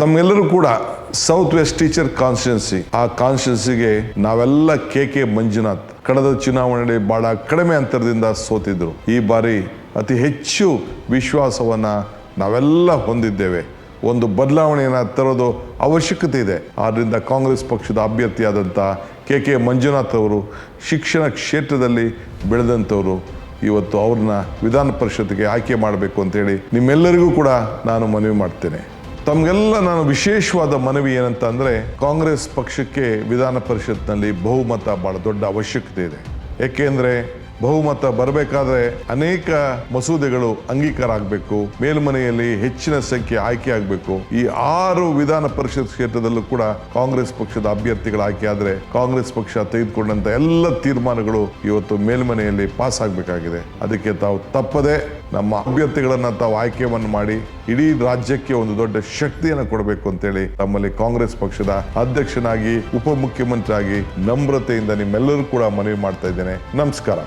ತಮ್ಮೆಲ್ಲರೂ ಕೂಡ south West teacher constituency ಆ ಕಾನ್ಸ್ಟಿಟ್ಯೂನ್ಸಿಗೆ ನಾವೆಲ್ಲ ಕೆ ಕೆ ಮಂಜುನಾಥ್ ಕಳೆದ ಚುನಾವಣೆಯಲ್ಲಿ ಬಹಳ ಕಡಿಮೆ ಅಂತರದಿಂದ ಸೋತಿದ್ರು. ಈ ಬಾರಿ ಅತಿ ಹೆಚ್ಚು ವಿಶ್ವಾಸವನ್ನ ನಾವೆಲ್ಲ ಹೊಂದಿದ್ದೇವೆ. ಒಂದು ಬದಲಾವಣೆಯನ್ನು ತರೋದು ಅವಶ್ಯಕತೆ ಇದೆ. ಆದ್ದರಿಂದ ಕಾಂಗ್ರೆಸ್ ಪಕ್ಷದ ಅಭ್ಯರ್ಥಿಯಾದಂಥ ಕೆ ಕೆ ಮಂಜುನಾಥ್ ಅವರು ಶಿಕ್ಷಣ ಕ್ಷೇತ್ರದಲ್ಲಿ ಬೆಳೆದಂಥವರು ಇವತ್ತು ಅವ್ರನ್ನ ವಿಧಾನ ಪರಿಷತ್ಗೆ ಆಯ್ಕೆ ಮಾಡಬೇಕು ಅಂತೇಳಿ ನಿಮ್ಮೆಲ್ಲರಿಗೂ ಕೂಡ ನಾನು ಮನವಿ ಮಾಡ್ತೇನೆ. ತಮಗೆಲ್ಲ ನಾನು ವಿಶೇಷವಾದ ಮನವಿ ಏನಂತ ಅಂದರೆ, ಕಾಂಗ್ರೆಸ್ ಪಕ್ಷಕ್ಕೆ ವಿಧಾನ ಪರಿಷತ್ನಲ್ಲಿ ಬಹುಮತ ಬಹಳ ದೊಡ್ಡ ಅವಶ್ಯಕತೆ ಇದೆ. ಏಕೆಂದರೆ, ಬಹುಮತ ಬರಬೇಕಾದ್ರೆ ಅನೇಕ ಮಸೂದೆಗಳು ಅಂಗೀಕಾರ ಆಗಬೇಕು, ಮೇಲ್ಮನೆಯಲ್ಲಿ ಹೆಚ್ಚಿನ ಸಂಖ್ಯೆ ಆಯ್ಕೆ ಆಗಬೇಕು. ಈ ಆರು ವಿಧಾನ ಪರಿಷತ್ ಕ್ಷೇತ್ರದಲ್ಲೂ ಕೂಡ ಕಾಂಗ್ರೆಸ್ ಪಕ್ಷದ ಅಭ್ಯರ್ಥಿಗಳ ಆಯ್ಕೆ ಆದರೆ, ಕಾಂಗ್ರೆಸ್ ಪಕ್ಷ ತೆಗೆದುಕೊಂಡಂತ ಎಲ್ಲ ತೀರ್ಮಾನಗಳು ಇವತ್ತು ಮೇಲ್ಮನೆಯಲ್ಲಿ ಪಾಸ್ ಆಗಬೇಕಾಗಿದೆ. ಅದಕ್ಕೆ ತಾವು ತಪ್ಪದೆ ನಮ್ಮ ಅಭ್ಯರ್ಥಿಗಳನ್ನು ತಾವು ಆಯ್ಕೆಯನ್ನು ಮಾಡಿ ಇಡೀ ರಾಜ್ಯಕ್ಕೆ ಒಂದು ದೊಡ್ಡ ಶಕ್ತಿಯನ್ನು ಕೊಡಬೇಕು ಅಂತೇಳಿ ತಮ್ಮಲ್ಲಿ ಕಾಂಗ್ರೆಸ್ ಪಕ್ಷದ ಅಧ್ಯಕ್ಷನಾಗಿ, ಉಪಮುಖ್ಯಮಂತ್ರಿಯಾಗಿ ನಮ್ರತೆಯಿಂದ ನಿಮ್ಮೆಲ್ಲರೂ ಕೂಡ ಮನವಿ ಮಾಡ್ತಾ ಇದ್ದೇನೆ. ನಮಸ್ಕಾರ.